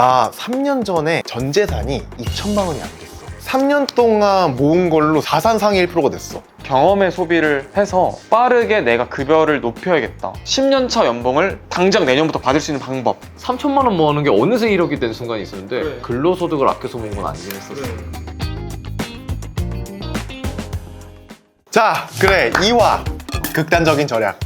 나 3년 전에 전 재산이 2천만 원이 안 됐어. 3년 동안 모은 걸로 자산상의 1%가 됐어. 경험의 소비를 해서 빠르게 내가 급여를 높여야겠다. 10년차 연봉을 당장 내년부터 받을 수 있는 방법. 3천만 원 모아놓은 게 어느새 1억이 된 순간이 있었는데 네. 근로소득을 아껴서 모은 건 아니긴 했었어. 자, 그래. 2화. 극단적인 절약.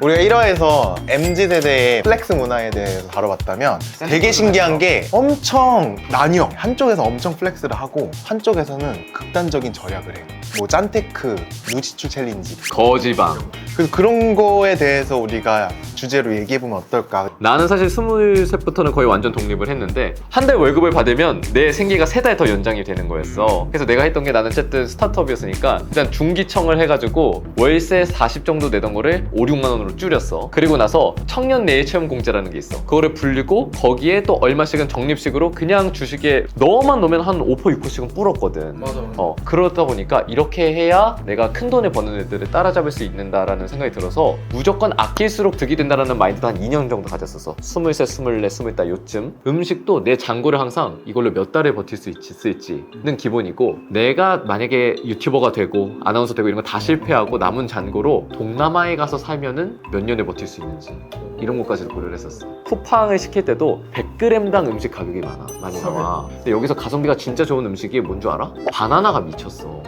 우리가 1화에서 MZ세대의 플렉스 문화에 대해서 다뤄봤다면 되게 신기한 게 엄청 나뉘어. 한쪽에서 엄청 플렉스를 하고 한쪽에서는 극단적인 절약을 해. 뭐 짠테크, 무지출 챌린지. 거지방. 그래서 그런 거에 대해서 우리가 주제로 얘기해보면 어떨까. 나는 사실 스물셋부터는 거의 완전 독립을 했는데 한 달 월급을 받으면 내 생계가 세 달 더 연장이 되는 거였어. 그래서 내가 했던 게 나는 어쨌든 스타트업이었으니까 일단 중기청을 해가지고 월세 40 정도 내던 거를 5, 6만 원으로 줄였어. 그리고 나서 청년 내일 체험 공제라는 게 있어. 그거를 불리고 거기에 또 얼마씩은 적립식으로 그냥 주식에 넣어만 놓으면 한 5%, 6%씩은 불었거든. 맞아. 어, 그러다 보니까 이렇게 해야 내가 큰 돈을 버는 애들을 따라잡을 수 있는다라는 생각이 들어서 무조건 아낄수록 득이 된다라는 마인드도 한 2년 정도 가졌었어. 23, 24, 24 요쯤. 음식도 내 잔고를 항상 이걸로 몇 달을 버틸 수 있지, 쓸지는 기본이고 내가 만약에 유튜버가 되고 아나운서 되고 이런 거 다 실패하고 남은 잔고로 동남아에 가서 살면은 몇 년을 버틸 수 있는지 이런 것까지도 고려를 했었어. 쿠팡을 시킬 때도 100g당 음식 가격이 많아. 많이 나와. 근데 여기서 가성비가 진짜 좋은 음식이 뭔 줄 알아? 바나나가 미쳤어.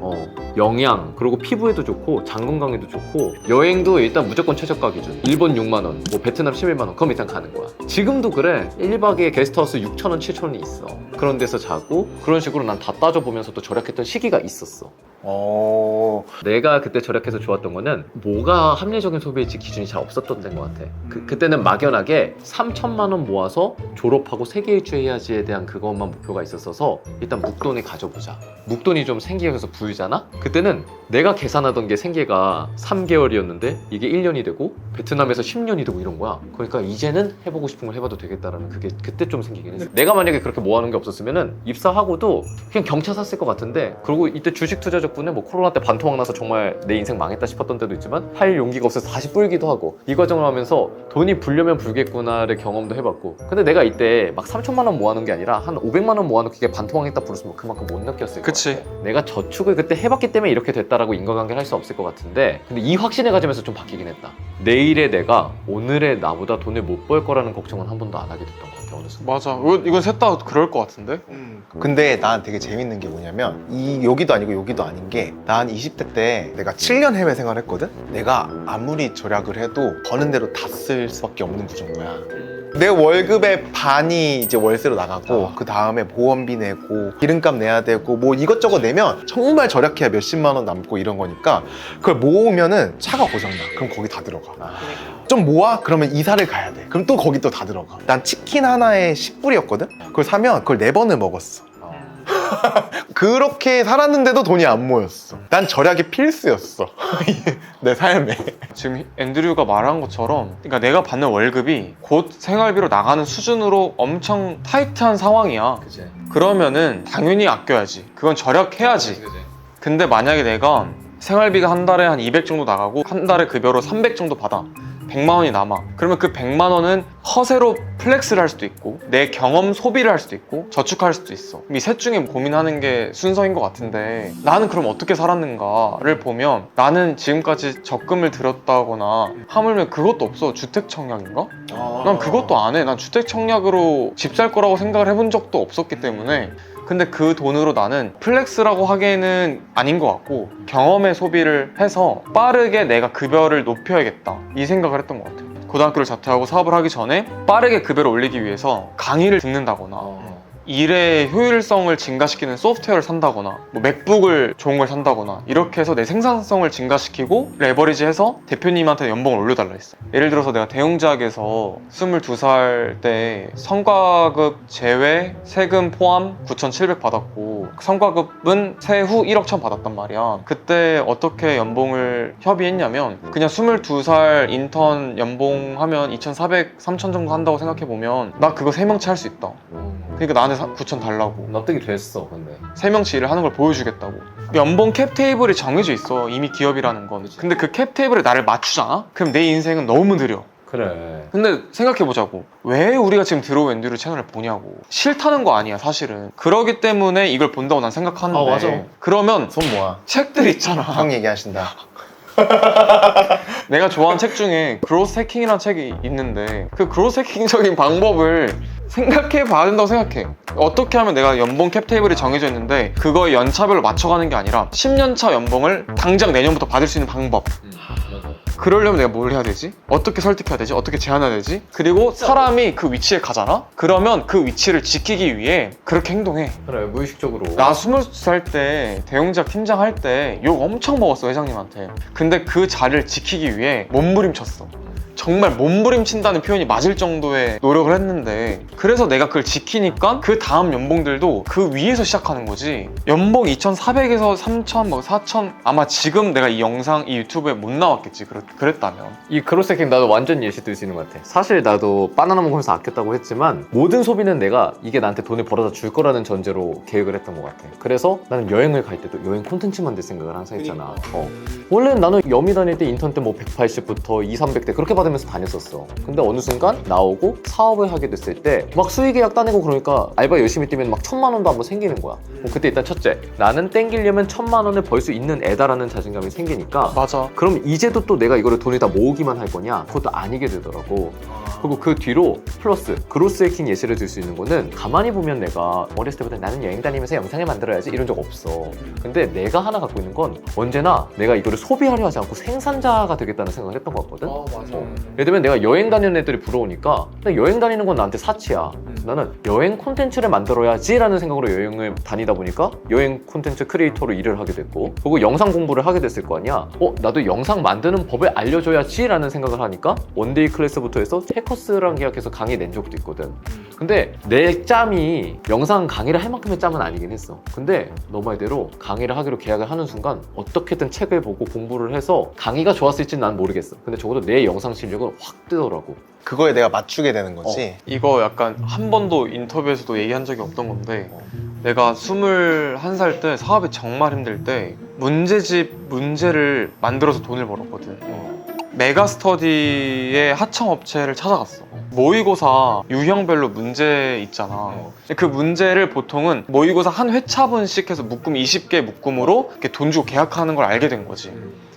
어, 영양 그리고 피부에도 좋고 장 건강에도 좋고 여행도 일단 무조건 최저가 기준 일본 6만원 뭐 베트남 11만원 그럼 일단 가는 거야 지금도 그래 1박에 게스트하우스 6천원 7천원이 있어 그런 데서 자고 그런 식으로 난 다 따져보면서 또 절약했던 시기가 있었어 어, 내가 그때 절약해서 좋았던 거는 뭐가 합리적인 소비일지 기준이 잘 없었던 데인 것 같아. 그, 그때는 막연하게 3천만 원 모아서 졸업하고 세계 일주해야지에 대한 그것만 목표가 있었어서 일단 묵돈을 가져보자. 묵돈이 좀 생기가 돼서 부유잖아? 그때는 내가 계산하던 게 생계가 3개월이었는데 이게 1년이 되고 베트남에서 10년이 되고 이런 거야. 그러니까 이제는 해보고 싶은 걸 해봐도 되겠다라는 그게 그때 좀 생기긴 했어. 내가 만약에 그렇게 모아놓은 게 없었으면은 입사하고도 그냥 경차 샀을 것 같은데 그리고 이때 주식 투자 덕분에 뭐 코로나 때 반토막 나서 정말 내 인생 망했다 싶었던 때도 있지만 할 용기가 없어서 다시 불기도 하고 이 과정을 하면서 돈이 불려면 불겠구나를 경험도 해봤고 근데 내가 이때 막 3천만 원 모아놓은 게 아니라 한 500만 원 모아놓고 이게 반토막했다 부르면 그만큼 못 느꼈을 그치. 것 같아 내가 저축을 그때 해봤기 때문에 이렇게 됐다라고 인과관계를 할 수 없을 것 같은데 근데 이 확신을 가지면서 좀 바뀌긴 했다 내일의 내가 오늘의 나보다 돈을 못 벌 거라는 걱정은 한 번도 안 하게 됐던 것 같아 어느 순간 맞아. 이건, 이건 셋 다 그럴 것 같은데? 근데 난 되게 재밌는 게 뭐냐면 이 여기도 아니고 여기도 아닌 게 난 20대 때 내가 7년 해외 생활했거든. 내가 아무리 절약을 해도 버는 대로 다 쓸 수밖에 없는 구조인 거야. 내 월급의 반이 이제 월세로 나가고 그 다음에 보험비 내고 기름값 내야 되고 뭐 이것저것 내면 정말 절약해야 몇십만 원 남고 이런 거니까 그걸 모으면은 차가 고장나. 그럼 거기 다 들어가. 좀 모아? 그러면 이사를 가야 돼. 그럼 또 거기 또 다 들어가. 난 치킨 하나에 10불이었거든? 그걸 사면 그걸 네 번을 먹었어 그렇게 살았는데도 돈이 안 모였어 난 절약이 필수였어 내 삶에 지금 앤드류가 말한 것처럼 그러니까 내가 받는 월급이 곧 생활비로 나가는 수준으로 엄청 타이트한 상황이야. 그치 그러면은 당연히 아껴야지. 그건 절약해야지. 근데 만약에 내가 생활비가 한 달에 한 200 정도 나가고 한 달에 급여로 300 정도 받아. 100만 원이 남아. 그러면 그 100만 원은 허세로 플렉스를 할 수도 있고 내 경험 소비를 할 수도 있고 저축할 수도 있어. 이 셋 중에 고민하는 게 순서인 것 같은데 나는 그럼 어떻게 살았는가를 보면 나는 지금까지 적금을 들였다거나 하물며 그것도 없어. 주택 청약인가? 난 그것도 안 해. 난 주택 청약으로 집 살 거라고 생각을 해본 적도 없었기 때문에. 근데 그 돈으로 나는 플렉스라고 하기에는 아닌 것 같고 경험의 소비를 해서 빠르게 내가 급여를 높여야겠다 이 생각을 했던 것 같아요. 고등학교를 자퇴하고 사업을 하기 전에 빠르게 급여를 올리기 위해서 강의를 듣는다거나 어. 일의 효율성을 증가시키는 소프트웨어를 산다거나 뭐 맥북을 좋은 걸 산다거나 이렇게 해서 내 생산성을 증가시키고 레버리지해서 대표님한테 연봉을 올려달라 했어. 예를 들어서 내가 대웅제약에서 22살 때 성과급 제외 세금 포함 9,700 받았고 성과급은 세후 1억 천 받았단 말이야. 그때 어떻게 연봉을 협의했냐면 그냥 22살 인턴 연봉 하면 2,400, 3,000 정도 한다고 생각해보면 나 그거 3명치 할 수 있다. 그러니까 나한 테 9천 달라고 납득이 됐어 근데 세 명치 일을 하는 걸 보여주겠다고 연봉 캡 테이블이 정해져 있어 이미 기업이라는 건 근데 그 캡 테이블에 나를 맞추잖아? 그럼 내 인생은 너무 느려 그래. 근데 생각해보자고. 왜 우리가 지금 드로우 앤드류 채널을 보냐고. 싫다는 거 아니야, 사실은. 그러기 때문에 이걸 본다고 난 생각하는데. 아, 맞아. 그러면 손 모아. 책들 있잖아. 형 얘기하신다. 내가 좋아하는 책 중에 그로스 해킹이라는 책이 있는데 그 그로스 해킹적인 방법을 생각해 봐야 된다고 생각해. 어떻게 하면 내가 연봉 캡 테이블이 정해져 있는데 그거에 연차별로 맞춰가는 게 아니라 10년차 연봉을 당장 내년부터 받을 수 있는 방법. 그러려면 내가 뭘 해야 되지? 어떻게 설득해야 되지? 어떻게 제안해야 되지? 그리고 사람이 그 위치에 가잖아? 그러면 그 위치를 지키기 위해 그렇게 행동해. 그래 무의식적으로. 나 20살 때 대웅작 팀장 할 때 욕 엄청 먹었어 회장님한테 근데 그 자리를 지키기 위해 몸부림쳤어 정말 몸부림친다는 표현이 맞을 정도의 노력을 했는데 그래서 내가 그걸 지키니까 그 다음 연봉들도 그 위에서 시작하는 거지 연봉 2,400에서 3,000, 뭐 4,000 아마 지금 내가 이 영상, 이 유튜브에 못 나왔겠지 그랬, 그랬다면 이 크로스해킹 나도 완전 예시 들수 있는 것 같아. 사실 나도 바나나 먹으면서 아꼈다고 했지만 모든 소비는 내가 이게 나한테 돈을 벌어다 줄 거라는 전제로 계획을 했던 것 같아. 그래서 나는 여행을 갈 때도 여행 콘텐츠 만들 생각을 항상 했잖아. 어. 원래는 나는 여미 다닐 때 인턴 때 뭐 180부터 2, 300대 그렇게 받으면서 다녔었어. 근데 어느 순간 나오고 사업을 하게 됐을 때 막 수익 계약 따내고 그러니까 알바 열심히 뛰면 막 천만 원도 한번 생기는 거야. 그럼 그때 일단 첫째, 나는 땡기려면 천만 원을 벌 수 있는 애다라는 자신감이 생기니까 맞아 그럼 이제도 또 내가 이거를 돈을 다 모으기만 할 거냐? 그것도 아니게 되더라고. 그리고 그 뒤로 플러스 그로스 해킹 예시를 들 수 있는 거는 가만히 보면 내가 어렸을 때부터 나는 여행 다니면서 영상을 만들어야지 이런 적 없어. 근데 내가 하나 갖고 있는 건 언제나 내가 이거를 소비하려 하지 않고 생산자가 되겠다는 생각을 했던 것 같거든. 맞아 예를 들면 내가 여행 다니는 애들이 부러우니까 근데 여행 다니는 건 나한테 사치야. 그래서 나는 여행 콘텐츠를 만들어야지 라는 생각으로 여행을 다니다 보니까 여행 콘텐츠 크리에이터로 일을 하게 됐고 그리고 영상 공부를 하게 됐을 거 아니야. 어 나도 영상 만드는 법을 알려줘야지 라는 생각을 하니까 원데이 클래스부터 해서 해커스랑 계약해서 강의 낸 적도 있거든. 근데 내 짬이 영상 강의를 할 만큼의 짬은 아니긴 했어. 근데 너 말대로 강의를 하기로 계약을 하는 순간 어떻게든 책을 보고 공부를 해서 강의가 좋았을지는 난 모르겠어. 근데 적어도 내 영상 실력은 확 뜨더라고. 그거에 내가 맞추게 되는 거지. 이거 약간 한 번도 인터뷰에서도 얘기한 적이 없던 건데 내가 21살 때 사업이 정말 힘들 때 문제집 문제를 만들어서 돈을 벌었거든. 메가 스터디의 하청 업체를 찾아갔어. 모의고사 유형별로 문제 있잖아. 그 문제를 보통은 모의고사 한 회차분씩 해서 묶음 20개 묶음으로 이렇게 돈 주고 계약하는 걸 알게 된 거지.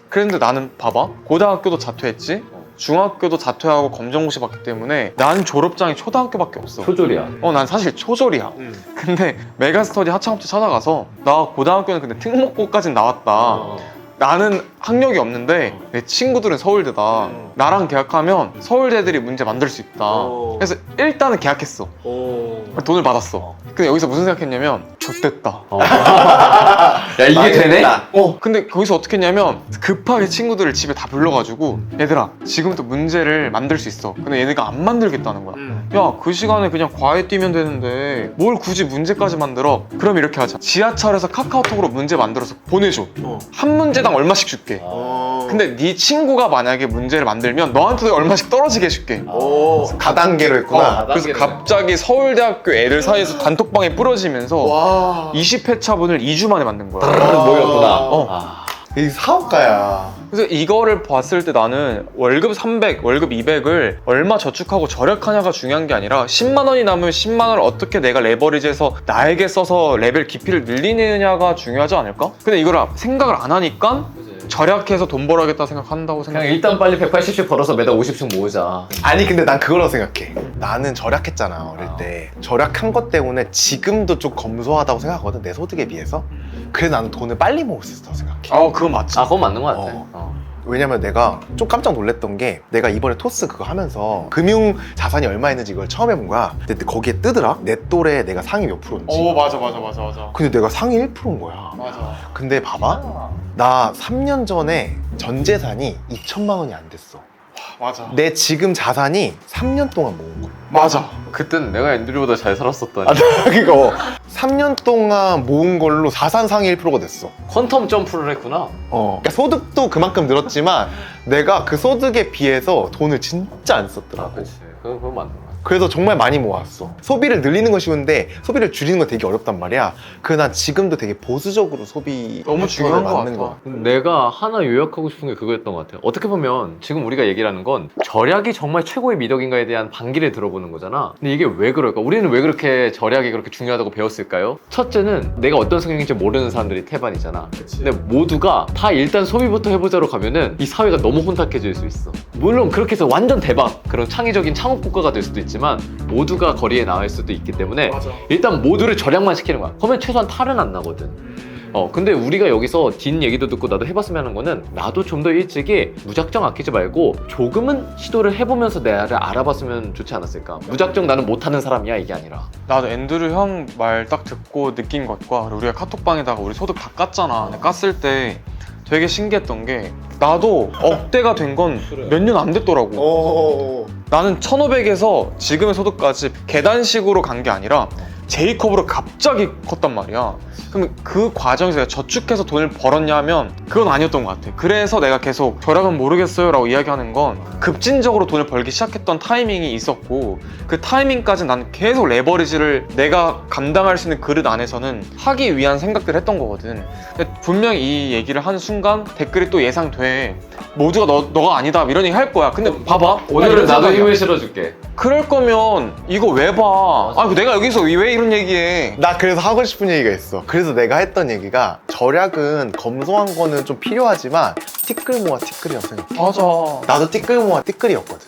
그런데 나는 봐봐. 고등학교도 자퇴했지 중학교도 자퇴하고 검정고시 봤기 때문에 난 졸업장이 초등학교밖에 없어 표절이야. 어, 난 사실 초졸이야. 근데 메가스터디 하청업체 찾아가서 나 고등학교는 근데 특목고까진 나왔다. 나는 학력이 없는데 내 친구들은 서울대다. 음. 나랑 계약하면 서울대들이 문제 만들 수 있다. 어. 그래서 일단은 계약했어. 돈을 받았어. 근데 여기서 무슨 생각했냐면 좆됐다. 어. 야 이게 되네? 어, 근데 거기서 어떻게 했냐면 급하게 친구들을 집에 다 불러가지고 얘들아 지금부터 문제를 만들 수 있어. 근데 얘네가 안 만들겠다는 거야. 야, 그 시간에 그냥 과외 뛰면 되는데 뭘 굳이 문제까지 만들어? 그럼 이렇게 하자. 지하철에서 카카오톡으로 문제 만들어서 보내줘. 어. 한 문제당 얼마씩 줄게. 근데 네 친구가 만약에 문제를 만들면 너한테도 얼마씩 떨어지게 해줄게. 오, 다단계로 했구나. 어, 그래서 갑자기 서울대학교 애들 사이에서 단톡방에 뿌려지면서 와. 20회차분을 2주 만에 만든 거야. 모였구나. 어. 아. 이 사업가야. 그래서 이거를 봤을 때 나는 월급 300, 월급 200을 얼마 저축하고 절약하냐가 중요한 게 아니라 10만 원이 남으면 10만 원을 어떻게 내가 레버리지해서 나에게 써서 레벨 깊이를 늘리느냐가 중요하지 않을까? 근데 이걸 생각을 안 하니까 절약해서 돈 벌어야겠다 생각한다고 그냥 생각해. 일단 빨리 180씩 벌어서 매달 50씩 모으자. 아니 근데 난 그거라고 생각해. 나는 절약했잖아 어릴 때. 절약한 것 때문에 지금도 좀 검소하다고 생각하거든 내 소득에 비해서. 그래서 나는 돈을 빨리 모을 수 있다고 생각해. 어, 그건 맞지. 아 그건 맞는 것 같아. 어. 어. 왜냐면 내가 좀 깜짝 놀랐던 게 내가 이번에 토스 그거 하면서 금융 자산이 얼마 있는지 이걸 처음 해본 거야. 근데 거기에 뜨더라. 내 또래 내가 상위 몇 프로인지. 오, 맞아, 맞아, 맞아, 맞아. 근데 내가 상위 1%인 거야. 맞아. 근데 봐봐. 나 3년 전에 전 재산이 2천만 원이 안 됐어. 맞아. 내 지금 자산이 3년 동안 모은 거야. 맞아. 그땐 내가 앤드류보다 잘 살았었다니. 아, 그거 3년 동안 모은 걸로 자산 상위 1%가 됐어. 퀀텀 점프를 했구나. 어. 그러니까 소득도 그만큼 늘었지만 내가 그 소득에 비해서 돈을 진짜 안 썼더라고. 그렇지. 그건, 그건 맞는 것 같아. 그래서 정말 많이 모았어. 소비를 늘리는 건 쉬운데 소비를 줄이는 건 되게 어렵단 말이야. 그래서 난 지금도 되게 보수적으로 소비 너무 중요한 것 맞는 같아. 거야. 내가 하나 요약하고 싶은 게 그거였던 것 같아요. 어떻게 보면 지금 우리가 얘기를 하는 건 절약이 정말 최고의 미덕인가에 대한 반기를 들어보는 거잖아. 근데 이게 왜 그럴까? 우리는 왜 그렇게 절약이 그렇게 중요하다고 배웠을까요? 첫째는 내가 어떤 성향인지 모르는 사람들이 태반이잖아. 근데 모두가 다 일단 소비부터 해보자로 가면은 이 사회가 너무 혼탁해질 수 있어. 물론 그렇게 해서 완전 대박 그런 창의적인 창업 국가가 될 수도 있지 만 모두가 거리에 나갈 수도 있기 때문에 일단 모두를 절약만 시키는 거야. 그러면 최소한 탈은 안 나거든. 어, 근데 우리가 여기서 딘 얘기도 듣고 나도 해봤으면 하는 거는 나도 좀 더 일찍이 무작정 아끼지 말고 조금은 시도를 해보면서 내를 알아봤으면 좋지 않았을까. 무작정 나는 못하는 사람이야 이게 아니라. 나도 앤드류 형 말 딱 듣고 느낀 것과 그리고 우리가 카톡방에다가 우리 소득 다 깠잖아. 근데 깠을 때 되게 신기했던 게 나도 억대가 된 건 몇 년 안 됐더라고. 오. 나는 1500에서 지금의 소득까지 계단식으로 간 게 아니라 제이컵으로 갑자기 컸단 말이야. 그럼 그 과정에서 내가 저축해서 돈을 벌었냐 하면 그건 아니었던 것 같아. 그래서 내가 계속 절약은 모르겠어요 라고 이야기하는 건 급진적으로 돈을 벌기 시작했던 타이밍이 있었고 그 타이밍까지 난 계속 레버리지를 내가 감당할 수 있는 그릇 안에서는 하기 위한 생각들을 했던 거거든. 근데 분명히 이 얘기를 하는 순간 댓글이 또 예상돼. 모두가 너, 너가 아니다 이런 얘기 할 거야. 근데 봐봐. 오늘은 나도. 힘을 실어줄게. 그럴 거면 이거 왜 봐? 아, 내가 여기서 왜 이런 얘기해? 나 그래서 하고 싶은 얘기가 있어. 그래서 내가 했던 얘기가 절약은 검소한 거는 좀 필요하지만 티끌 모아 티끌이라고 생각해. 맞아. 나도 티끌 모아 티끌이었거든.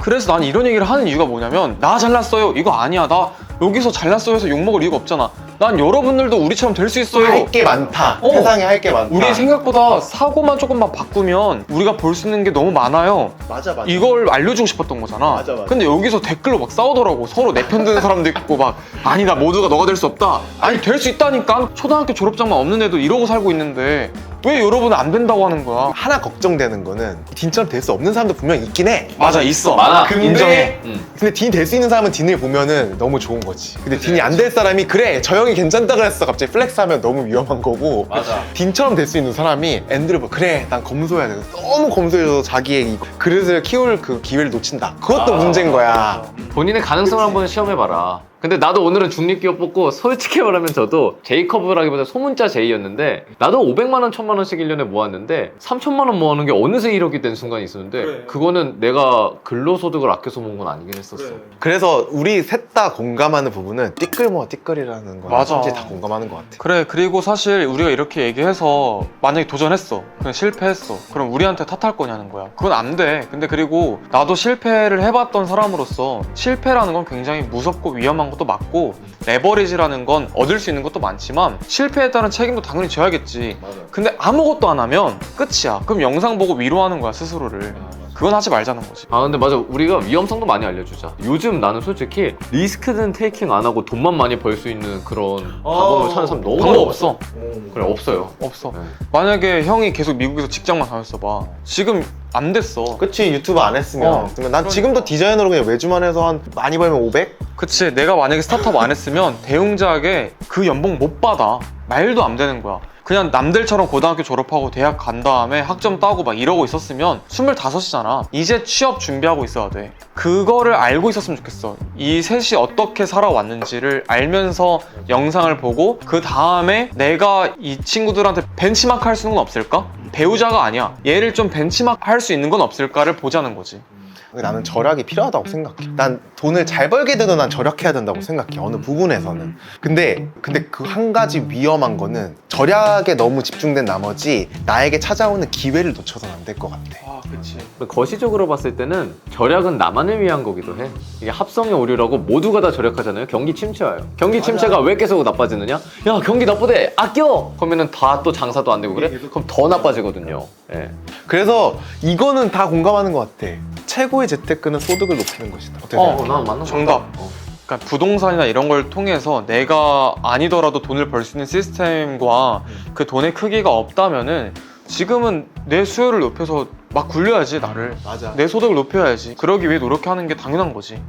그래서 난 이런 얘기를 하는 이유가 뭐냐면 나 잘났어요 이거 아니야 나 여기서 잘났어요 해서 욕먹을 이유가 없잖아 난 여러분들도 우리처럼 될 수 있어요 할 게 많다. 어. 세상에 할 게 많다. 우리 생각보다 사고만 조금만 바꾸면 우리가 볼 수 있는 게 너무 많아요 맞아 맞아. 이걸 알려주고 싶었던 거잖아 맞아, 맞아. 근데 여기서 댓글로 막 싸우더라고 서로 내 편 드는 사람도 있고 막 아니다 모두가 너가 될 수 없다 아니 될 수 있다니까 초등학교 졸업장만 없는 애도 이러고 살고 있는데 왜 여러분은 안 된다고 하는 거야 하나 걱정되는 거는 딘처럼 될 수 없는 사람도 분명 있긴 해. 맞아 있어 많아. 근데 인정해 음. 근데 딘 될 수 있는 사람은 딘을 보면은 너무 좋은 거지. 근데 딘이 안 될 사람이 그래 저 형이 괜찮다 그랬어 갑자기 플렉스하면 너무 위험한 거고. 맞아. 딘처럼 될 수 있는 사람이 앤드를 봐 그래 난 검소해야 돼. 너무 검소해서 자기의 이 그릇을 키울 그 기회를 놓친다. 그것도 아, 문제인 거야. 본인의 가능성을 한번 시험해봐라. 근데 나도 오늘은 중립기업 뽑고 솔직히 말하면 저도 제이커브라기보다 소문자 제이였는데 나도 500만 원, 1000만 원씩 1년에 모았는데 3천만 원 모아는 게 어느새 1억이 된 순간이 있었는데 그래. 그거는 내가 근로소득을 아껴서 모은 건 아니긴 했었어. 그래서 우리 셋 다 공감하는 부분은 띠끌 모아 띠끌이라는 거 맞아. 솔직히 다 공감하는 것 같아. 그래 그리고 사실 우리가 이렇게 얘기해서 만약에 도전했어 그냥 실패했어 그럼 우리한테 탓할 거냐는 거야 그건 안 돼 근데 그리고 나도 실패를 해봤던 사람으로서 실패라는 건 굉장히 무섭고 위험한 것도 맞고 레버리지라는 건 얻을 수 있는 것도 많지만 실패에 따른 책임도 당연히 져야겠지. 근데 아무것도 안 하면 끝이야. 그럼 영상 보고 위로하는 거야 스스로를 그건 하지 말자는 거지. 아 근데 맞아. 우리가 위험성도 많이 알려주자. 요즘 나는 솔직히 리스크는 테이킹 안 하고 돈만 많이 벌 수 있는 그런 방법을 찾는 사람 너무 방법 없어. 그래 없어요. 없어. 네. 만약에 형이 계속 미국에서 직장만 다녔어 봐. 지금 안 됐어. 그치 유튜브 안 했으면. 어. 그러면 난 지금도 디자이너로 그냥 외주만 해서 한 많이 벌면 500? 그치. 내가 만약에 스타트업 안 했으면 대웅작에 그 연봉 못 받아. 말도 안 되는 거야 그냥 남들처럼 고등학교 졸업하고 대학 간 다음에 학점 따고 막 이러고 있었으면 25이잖아. 이제 취업 준비하고 있어야 돼. 그거를 알고 있었으면 좋겠어. 이 셋이 어떻게 살아왔는지를 알면서 영상을 보고 그 다음에 내가 이 친구들한테 벤치마크 할수 있는 건 없을까? 배우자가 아니야. 얘를 좀 벤치마크 할 수 있는 건 없을까를 보자는 거지 나는 절약이 필요하다고 생각해. 난 돈을 잘 벌게 되도 난 절약해야 된다고 생각해. 어느 부분에서는. 근데 근데 그 한 가지 위험한 거는 절약에 너무 집중된 나머지 나에게 찾아오는 기회를 놓쳐서는 안 될 것 같아. 아 그치 거시적으로 봤을 때는 절약은 나만을 위한 거기도 해. 이게 합성의 오류라고 모두가 다 절약하잖아요. 경기 침체와요. 경기 침체가 왜 계속 나빠지느냐? 야 경기 나쁘대 아껴. 그러면은 다 또 장사도 안 되고 그래? 그럼 더 나빠지거든요. 예. 그래서 이거는 다 공감하는 것 같아. 최고의 재테크는 소득을 높이는 것이다. 어떻게 어, 생각해? 난 맞는 거 정답. 같다. 어. 그러니까 부동산이나 이런 걸 통해서 내가 아니더라도 돈을 벌 수 있는 시스템과 그 돈의 크기가 없다면은 지금은 내 수요를 높여서 막 굴려야지 나를 맞아. 내 소득을 높여야지 그러기 위해 노력하는 게 당연한 거지